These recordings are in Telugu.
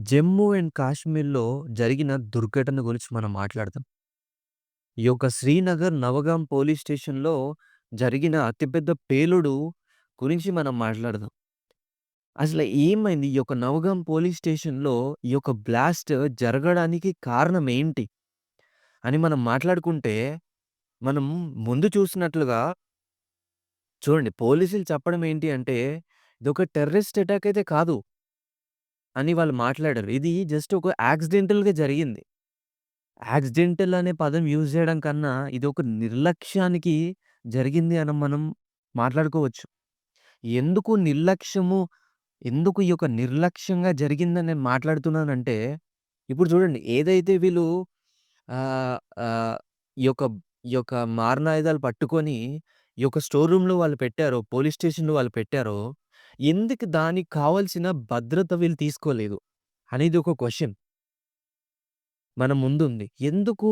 జమ్మూ అండ్ కాశ్మీర్‌లో జరిగిన దుర్ఘటన గురించి మనం మాట్లాడదాం. ఈ యొక్క శ్రీనగర్ నవగాం పోలీస్ స్టేషన్‌లో జరిగిన అతిపెద్ద పేలుడు గురించి మనం మాట్లాడదాం. అసలు ఏమైంది? ఈ యొక్క నవగాం పోలీస్ స్టేషన్‌లో ఈ యొక్క బ్లాస్ట్ జరగడానికి కారణం ఏంటి? అని మనం మాట్లాడుకుంటే, మనం ముందు చూసినట్లుగా చూడండి పోలీసులు చెప్పడం ఏంటి అంటే, ఇదొక టెర్రరిస్ట్ అటాక్ అయితే కాదు. అని వాళ్ళు మాట్లాడారు. ఇది జస్ట్ ఒక యాక్సిడెంటల్‌గా జరిగింది. యాక్సిడెంటల్ అనే పదం యూజ్ చేయడం కన్నా, ఇదొక నిర్లక్ష్యానికి జరిగింది అని మనం మాట్లాడుకోవచ్చు. ఎందుకు నిర్లక్ష్యము ఎందుకు ఈ యొక్క నిర్లక్ష్యంగా జరిగిందని నేను మాట్లాడుతున్నానంటే, ఇప్పుడు చూడండి ఏదైతే వీళ్ళు ఆహ్, ఆహ్, ఈ యొక్క ఈ యొక్క మారణాయుధాలు పట్టుకొని, ఈ యొక్క స్టోర్ రూమ్‌లో వాళ్ళు పెట్టారో, పోలీస్ స్టేషన్‌లో వాళ్ళు పెట్టారో, ఎందుకు దానికి కావలసిన భద్రత వీళ్ళు తీసుకోలేదు? అనేది ఒక క్వశ్చన్ మన ముందుంది. ఎందుకు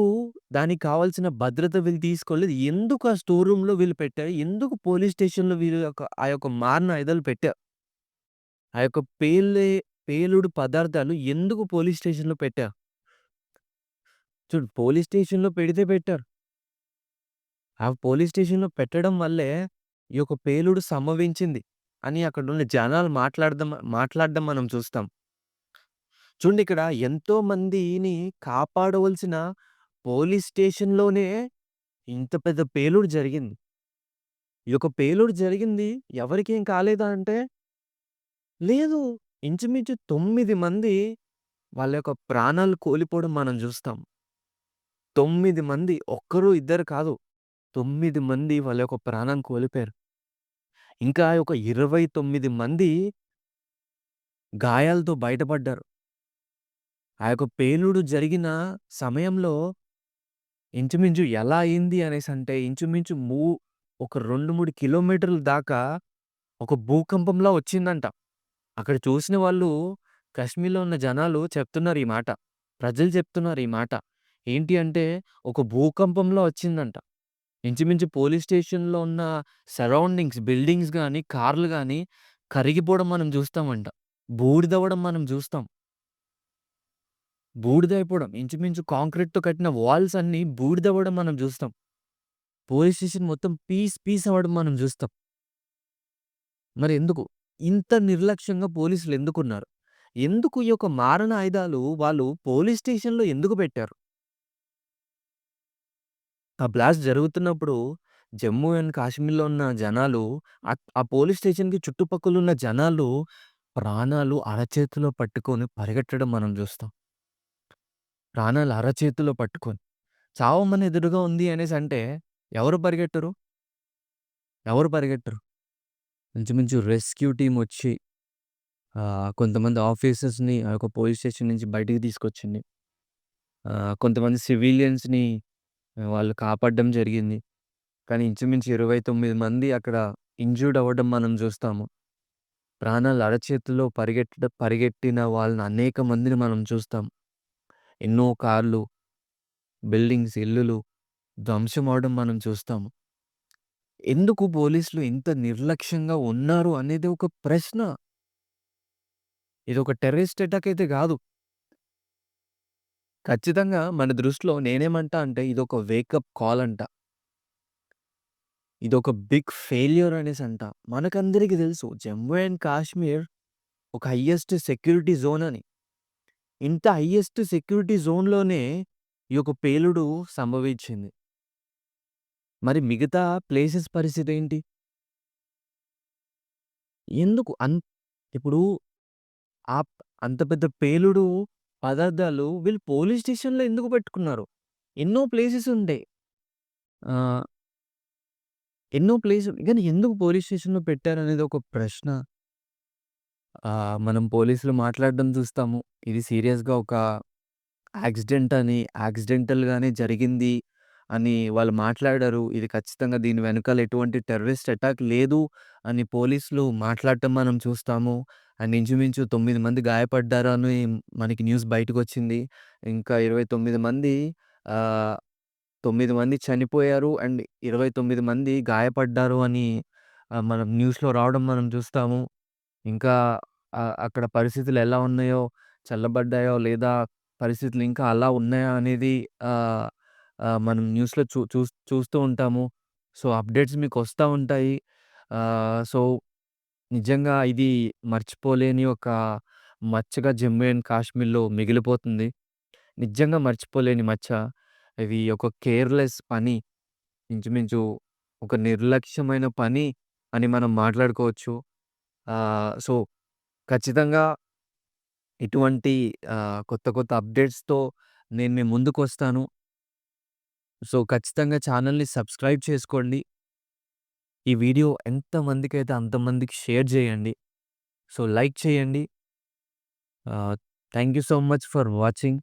దానికి కావాల్సిన భద్రత వీళ్ళు తీసుకోలేదు? ఎందుకు ఆ స్టోర్ రూమ్‌లో వీళ్ళు పెట్టారు? ఎందుకు పోలీస్ స్టేషన్‌లో వీళ్ళు యొక్క ఆ యొక్క మారణాయుధాలు పెట్టారు? ఆ యొక్క పేలే పేలుడు పదార్థాలు ఎందుకు పోలీస్ స్టేషన్‌లో పెట్టారు? చూడు పోలీస్ స్టేషన్‌లో పెడితే పెట్టారు. ఆ పోలీస్ స్టేషన్‌లో పెట్టడం వల్లే ఈ యొక్క పేలుడు సంభవించింది అని అక్కడున్న జనాలు మాట్లాడదాం మాట్లాడడం మనం చూస్తాం. చూడండి ఇక్కడ ఎంతో మందిని కాపాడవలసిన పోలీస్ స్టేషన్‌లోనే ఇంత పెద్ద పేలుడు జరిగింది. ఈ యొక్క పేలుడు జరిగింది ఎవరికేం కాలేదా అంటే లేదు. ఇంచుమించు 9 మంది వాళ్ళ యొక్క ప్రాణాలు కోల్పోవడం మనం చూస్తాం. 9 మంది ఒక్కరు, ఇద్దరు కాదు. 9 మంది వాళ్ళ యొక్క ప్రాణం కోల్పోయారు. ఇంకా ఒక 29 మంది గాయాలతో బయటపడ్డారు. ఆ యొక్క పేలుడు జరిగిన సమయంలో ఇంచుమించు ఎలా అయింది అనేసంటే ఇంచుమించు మూ ఒక 2, 3 కిలోమీటర్ల దాకా ఒక భూకంపంలా వచ్చిందంట. అక్కడ చూసిన వాళ్ళు కాశ్మీర్‌లో ఉన్న జనాలు చెప్తున్నారు ఈ మాట. ప్రజలు చెప్తున్నారు ఈ మాట. ఏంటి అంటే ఒక భూకంపంలా వచ్చిందంట. ఇంచుమించు పోలీస్ స్టేషన్‌లో ఉన్న సరౌండింగ్స్, బిల్డింగ్స్ గాని, కార్లు గాని కరిగిపోవడం మనం చూస్తామంట. బూడిదవ్వడం మనం చూస్తాం. బూడిదైపోవడం. ఇంచుమించు కాంక్రీట్‌తో కట్టిన వాల్స్ అన్నీ బూడిదవ్వడం మనం చూస్తాం. పోలీస్ స్టేషన్ మొత్తం పీస్ పీస్ అవ్వడం మనం చూస్తాం. మరి ఎందుకు? ఇంత నిర్లక్ష్యంగా పోలీసులు ఎందుకున్నారు? ఎందుకు ఈ యొక్క మారణాయుధాలు వాళ్ళు పోలీస్ స్టేషన్‌లో ఎందుకు పెట్టారు? ఆ బ్లాస్ట్ జరుగుతున్నప్పుడు జమ్మూ అండ్ కాశ్మీర్‌లో ఉన్న జనాలు ఆహ్, ఆ పోలీస్ స్టేషన్‌కి చుట్టుపక్కలున్న జనాలు ప్రాణాలు అరచేతిలో పట్టుకొని పరిగెట్టడం మనం చూస్తాం. ప్రాణాలు అరచేతిలో పట్టుకొని. చావు మన ఎదురుగా ఉంది అనేసంటే ఎవరు పరిగెట్టరు? ఎవరు పరిగెట్టరు? ఇంచుమించు రెస్క్యూ టీం వచ్చి ఆహ్, కొంతమంది ఆఫీసర్స్‌ని ఆ యొక్క పోలీస్ స్టేషన్ నుంచి బయటికి తీసుకొచ్చింది. ఆహ్, కొంతమంది సివిలియన్స్‌ని వాళ్ళు కాపాడడం జరిగింది. కానీ ఇంచుమించు 29 మంది అక్కడ ఇంజ్యూర్డ్ అవ్వడం మనం చూస్తాము. ప్రాణాలు అరచేతిలో పరిగెట్ట పరిగెట్టిన వాళ్ళని అనేక మందిని మనం చూస్తాం. ఎన్నో కార్లు, బిల్డింగ్స్, ఇల్లులు ధ్వంసం మనం చూస్తాము. ఎందుకు పోలీసులు ఇంత నిర్లక్ష్యంగా ఉన్నారు అనేది ఒక ప్రశ్న. ఇదొక టెర్రరిస్ట్ అటాక్ అయితే కాదు ఖచ్చితంగా మన దృష్టిలో నేనేమంటా అంటే ఇదొక వేకప్ కాల్ అంట. ఇదొక బిగ్ ఫెయిల్యూర్ అనేసంట. మనకందరికీ తెలుసు జమ్మూ అండ్ కాశ్మీర్ ఒక హైయెస్ట్ సెక్యూరిటీ జోన్ అని. ఇంత హైయెస్ట్ సెక్యూరిటీ జోన్‌లోనే ఈ యొక్క పేలుడు సంభవించింది. మరి మిగతా ప్లేసెస్ పరిస్థితి ఏంటి? ఎందుకు అన్ ఇప్పుడు ఆప్ అంత పెద్ద పేలుడు పదార్థాలు వీళ్ళు పోలీస్ స్టేషన్‌లో ఎందుకు పెట్టుకున్నారు? ఎన్నో ప్లేసెస్ ఉంటాయి. ఎన్నో ప్లేస్ కానీ ఎందుకు పోలీస్ స్టేషన్‌లో పెట్టారనేది ఒక ప్రశ్న. మనం పోలీసులు మాట్లాడడం చూస్తాము. ఇది సీరియస్‌గా ఒక యాక్సిడెంట్ అని, యాక్సిడెంటల్‌గానే జరిగింది అని వాళ్ళు మాట్లాడారు. ఇది ఖచ్చితంగా దీని వెనకాల ఎటువంటి టెర్రరిస్ట్ అటాక్ లేదు అని పోలీసులు మాట్లాడటం మనం చూస్తాము. అండ్ ఇంచుమించు 9 మంది గాయపడ్డారు అని మనకి న్యూస్ బయటకొచ్చింది. ఇంకా 29 మంది ఆహ్, 9 మంది చనిపోయారు. అండ్ 29 మంది గాయపడ్డారు అని ఆహ్, మనం న్యూస్‌లో రావడం మనం చూస్తాము. ఇంకా ఆహ్, అక్కడ పరిస్థితులు ఎలా ఉన్నాయో చల్లబడ్డాయో లేదా పరిస్థితులు ఇంకా అలా ఉన్నాయా అనేది ఆహ్, ఆహ్, మనం న్యూస్‌లో చూ చూస్ చూస్తూ ఉంటాము. సో, అప్డేట్స్ మీకొస్తా ఉంటాయి. ఆహ్, సో, నిజంగా ఇది మర్చిపోలేని ఒక మచ్చగా జమ్మూ అండ్ కాశ్మీర్‌లో మిగిలిపోతుంది. నిజంగా మర్చిపోలేని మచ్చ. ఇది ఒక కేర్‌లెస్ పని. ఇంచుమించు ఒక నిర్లక్ష్యమైన పని అని మనం మాట్లాడుకోవచ్చు. ఆహ్, సో, ఖచ్చితంగా ఇటువంటి ఆహ్, కొత్త కొత్త అప్డేట్స్‌తో నేను మీ ముందుకొస్తాను. సో, ఖచ్చితంగా ఛానెల్‌ని సబ్స్క్రైబ్ చేసుకోండి. ఈ వీడియో ఎంతమందికైతే అంతమందికి షేర్ చేయండి. సో, లైక్ చేయండి. Thank you so much for watching.